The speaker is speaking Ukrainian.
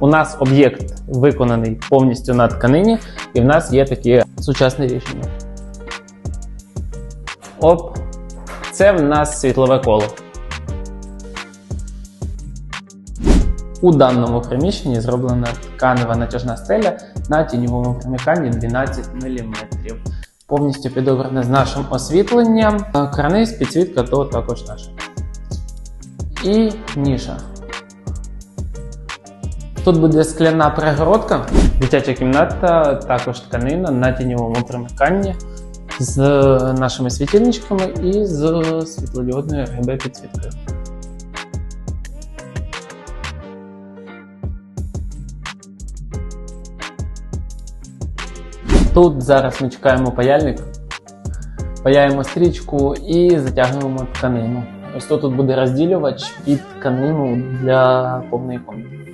У нас об'єкт виконаний повністю на тканині, і в нас є такі сучасні рішення. Оп, це в нас світлове коло. У даному приміщенні зроблена тканева натяжна стеля на тіньовому примиканні 12 мм. Повністю підобране з нашим освітленням. Карниз, підсвітка то також наша. І ніша. Тут буде скляна перегородка, дитяча кімната, також тканина на тіньовому примиканні з нашими світильничками і з світлодіодною RGB підсвіткою. Тут зараз ми чекаємо паяльник, паяємо стрічку і затягуємо тканину. Ось тут буде розділювач під тканину для повної комнати.